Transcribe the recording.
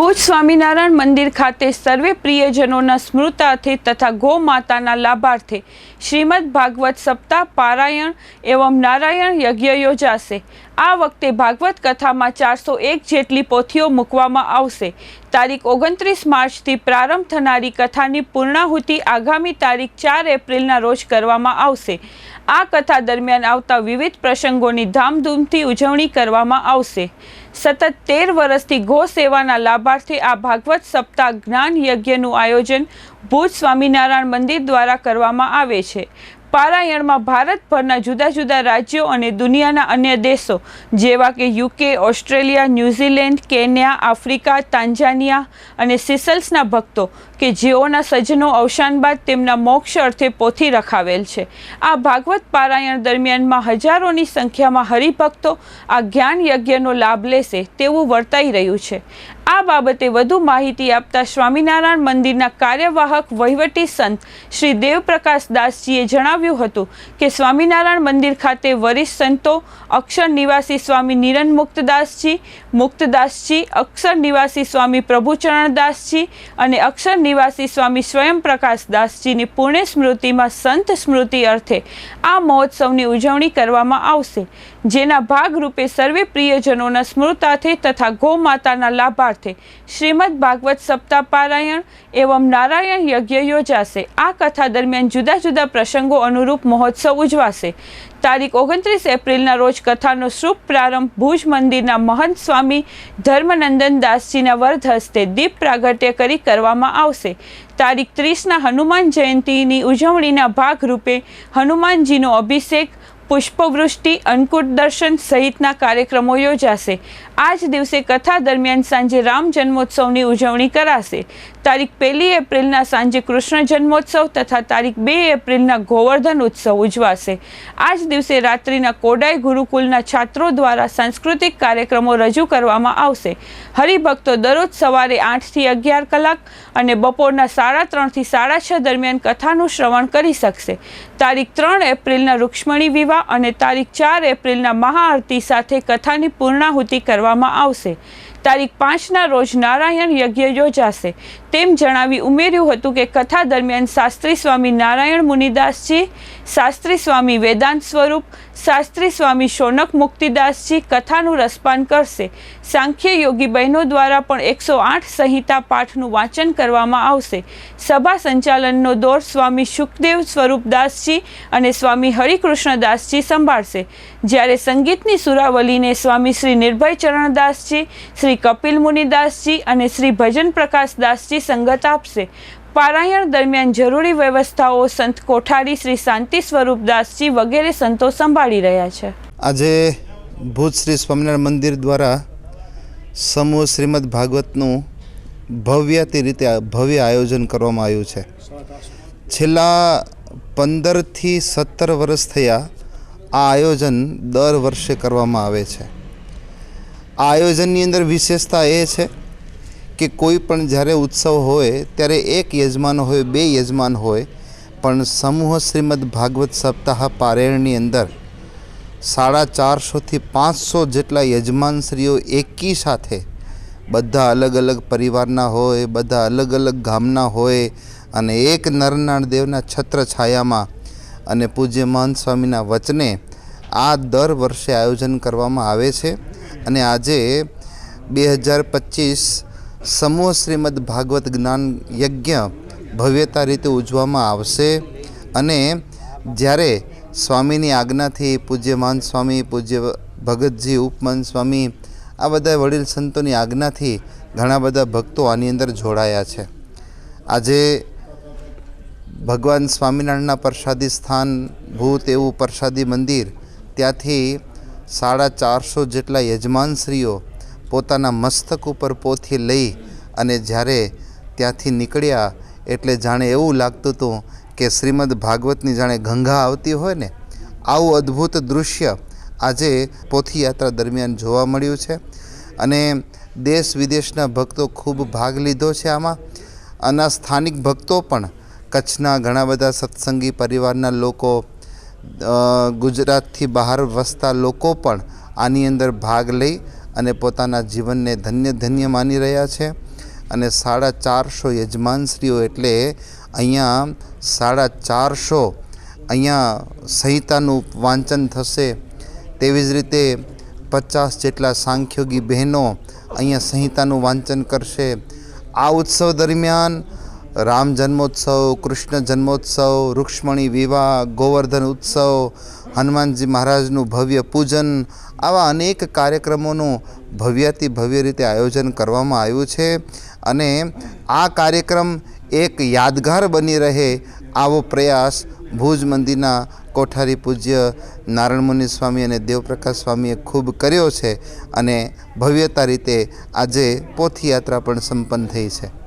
ભુજ સ્વામિનારાયણ મંદિર ખાતે સર્વે પ્રિયજનોના સ્મૃતાર્થે તથા ગો માતાના લાભાર્થે શ્રીમદ ભાગવત સપ્તાહ પારાયણ એવં નારાયણ યજ્ઞ યોજાશે. આ વખતે ભાગવત કથામાં ચારસો એક જેટલી પોથીઓ મૂકવામાં આવશે. તારીખ ઓગણત્રીસ માર્ચથી પ્રારંભ થનારી કથાની પૂર્ણાહુતિ આગામી તારીખ ચાર એપ્રિલના રોજ કરવામાં આવશે. આ કથા દરમિયાન આવતા વિવિધ પ્રસંગોની ધામધૂમથી ઉજવણી કરવામાં આવશે. સતત તેર વર્ષથી ગો સેવાના લાભાર્થે આ ભાગવત સપ્તાહ જ્ઞાન યજ્ઞનું આયોજન ભુજ સ્વામિનારાયણ મંદિર દ્વારા કરવામાં આવે છે. પારાયણમાં ભારતભરના જુદા જુદા રાજ્યો અને દુનિયાના અન્ય દેશો, જેવા કે UK, Australia, New Zealand, Kenya, Africa Tanzania અને સિસલ્સના ભક્તો કે જેઓના સજ્જનો અવસાન બાદ તેમના મોક્ષ અર્થે પોથી રખાવેલ છે. આ ભાગવત પારાયણ દરમિયાનમાં હજારોની સંખ્યામાં હરિભક્તો આ જ્ઞાન યજ્ઞનો લાભ લેશે તેવું વર્તાઈ રહ્યું છે. આ બાબતે વધુ માહિતી આપતા સ્વામિનારાયણ મંદિરના કાર્યવાહક વહીવટી સંત શ્રી દેવપ્રકાશ દાસજીએ જણાવ્યું હતું કે સ્વામિનારાયણ મંદિર ખાતે વરિષ્ઠ સંતો અક્ષર નિવાસી સ્વામી નિરન મુક્તદાસજી મુક્તદાસજી, અક્ષર નિવાસી સ્વામી પ્રભુચરણદાસજી અને અક્ષર નિવાસી સ્વામી સ્વયં પ્રકાશદાસજીની પુણ્ય સ્મૃતિમાં સંત સ્મૃતિ અર્થે આ મહોત્સવની ઉજવણી કરવામાં આવશે, જેના ભાગરૂપે સર્વે પ્રિયજનોના સ્મૃતાર્થે તથા ગૌમાતાના લાભાર્થે શ્રીમદ ભાગવત સપ્તાહ પારાયણ એવં નારાયણ યજ્ઞ યોજાશે. આ કથા દરમિયાન જુદા જુદા પ્રસંગો અનુરૂપ મહોત્સવ ઉજવાશે. તારીખ ઓગણત્રીસ એપ્રિલના રોજ કથાનો શુભ પ્રારંભ ભુજ મંદિરના મહંત સ્વામી ધર્મનંદન દાસજીના વરદ હસ્તે દીપ પ્રાગટ્ય કરી કરવામાં આવશે. તારીખ ત્રીસના હનુમાન જયંતીની ઉજવણીના ભાગરૂપે હનુમાનજીનો અભિષેક પુષ્પવૃષ્ટિ અન્નકૂટ દર્શન સહિતના કાર્યક્રમો યોજાશે. આ જ દિવસે કથા દરમિયાન સાંજે રામ જન્મોત્સવની ઉજવણી કરાશે. તારીખ પહેલી એપ્રિલના સાંજે કૃષ્ણ જન્મોત્સવ તથા તારીખ બે એપ્રિલના ગોવર્ધન ઉત્સવ ઉજવાશે. આ જ દિવસે રાત્રિના કોડાઈ ગુરુકુલના છાત્રો દ્વારા સાંસ્કૃતિક કાર્યક્રમો રજૂ કરવામાં આવશે. હરિભક્તો દરરોજ સવારે આઠથી અગિયાર કલાક અને બપોરના સાડા ત્રણથી સાડા છ દરમિયાન કથાનું શ્રવણ કરી શકશે. તારીખ ત્રણ એપ્રિલના રૂક્ષ્મણી વિવાહ અને તારીખ ચાર એપ્રિલના મહાઆરતી સાથે કથાની પૂર્ણાહુતિ કરવામાં આવશે. તારીખ પાંચના રોજ નારાયણ યજ્ઞ યોજાશે. તેમ જણાવી ઉમેર્યું હતું કે કથા દરમિયાન શાસ્ત્રી સ્વામી નારાયણ મુનિદાસજી, શાસ્ત્રી સ્વામી વેદાંત સ્વરૂપ શાસ્ત્રી સ્વામી શોનક મુક્તિદાસજી કથાનું રસપાન કરશે. સાંખ્ય યોગી બહેનો દ્વારા પણ એકસો આઠ સંહિતા પાઠનું વાંચન કરવામાં આવશે. સભા સંચાલનનો દોર સ્વામી સુખદેવ સ્વરૂપદાસજી અને સ્વામી હરિકૃષ્ણદાસજી સંભાળશે. જ્યારે સંગીતની સુરાવલીને સ્વામી શ્રી નિર્ભય ચરણદાસજી, શ્રી કપિલ મુનિદાસજી અને શ્રી ભજન પ્રકાશદાસજી સંગત આપશે. પારાયણ દરમિયાન જરૂરી વ્યવસ્થાઓ સંત કોઠારી શ્રી શાંતિ સ્વરૂપદાસજી વગેરે સંતો સંભાળી રહ્યા છે. આજે ભુજ શ્રી સ્વામિનારાયણ મંદિર દ્વારા સમૂહ શ્રીમદ ભાગવતનું ભવ્યતી રીતે ભવ્ય આયોજન કરવામાં આવ્યું છે. છેલ્લા પંદરથી સત્તર વર્ષ થયા આ આયોજન દર વર્ષે કરવામાં આવે છે. આ આયોજનની અંદર વિશેષતા એ છે કે કોઈ પણ જ્યારે ઉત્સવ હોય, ત્યારે એક યજમાન હોય, બે યજમાન હોય, પણ સમૂહ શ્રીમદ ભાગવત સપ્તાહ પારેણની અંદર સાડા ચારસોથી પાંચસો જેટલા યજમાનશ્રીઓ એકી સાથે બધા અલગ અલગ પરિવારના હોય, બધા અલગ અલગ ગામના હોય અને એક નરનાળ દેવના છત્ર છાયામાં અને પૂજ્ય મહંત સ્વામીના વચને આ દર વર્ષે આયોજન કરવામાં આવે છે. અને આજે બે હજાર પચીસ સમૂહ શ્રીમદ ભાગવત જ્ઞાન યજ્ઞ ભવ્યતા રીતે ઉજવવામાં આવશે અને જ્યારે સ્વામીની આજ્ઞાથી પૂજ્ય મહંત સ્વામી, પૂજ્ય ભગતજી, ઉપમાન સ્વામી, આ બધા વડીલ સંતોની આજ્ઞાથી ઘણા બધા ભક્તો આની અંદર જોડાયા છે. આજે ભગવાન સ્વામિનારાયણના પ્રસાદી સ્થાન, ભૂત એવું પ્રસાદી મંદિર, ત્યાંથી સાડા ચારસો જેટલા યજમાનશ્રીઓ પોતાના મસ્તક ઉપર પોથી લઈ અને જ્યારે ત્યાંથી નીકળ્યા, એટલે જાણે એવું લાગતું હતું કે શ્રીમદ ભાગવતની જાણે ગંગા આવતી હોય ને, આવું અદ્ભુત દૃશ્ય આજે પોથી યાત્રા દરમિયાન જોવા મળ્યું છે. અને દેશ વિદેશના ભક્તો ખૂબ ભાગ લીધો છે આમાં. અને સ્થાનિક ભક્તો પણ, કચ્છના ઘણા બધા સત્સંગી પરિવારના લોકો ગુજરાતથી બહાર વસતા લોકો પણ આની અંદર ભાગ લઈ અને પોતાના જીવનને ધન્ય ધન્ય માની રહ્યા છે. અને સાડા ચારસો યજમાનશ્રીઓ એટલે અહીંયા સાડા ચારસો અહીંયા સંહિતાનું વાંચન થશે. તેવી જ રીતે પચાસ જેટલા સાંખ્યોગી બહેનો અહીંયા સંહિતાનું વાંચન કરશે. આ ઉત્સવ દરમિયાન રામ જન્મોત્સવ, કૃષ્ણ જન્મોત્સવ, રૂક્ષ્મણી વિવાહ, ગોવર્ધન ઉત્સવ હનુમાનજી મહારાજનું ભવ્ય પૂજન, આવા અનેક કાર્યક્રમોનું ભવ્યાતિ ભવ્ય રીતે આયોજન કરવામાં આવ્યું છે. અને આ કાર્યક્રમ એક યાદગાર બની રહે આવો પ્રયાસ ભુજ મંદિરના કોઠારી પૂજ્ય નારાયણમુનિ સ્વામી અને દેવપ્રકાશ સ્વામીએ ખૂબ કર્યો છે અને ભવ્યતા રીતે આજે પોથીયાત્રા પણ સંપન્ન થઈ છે.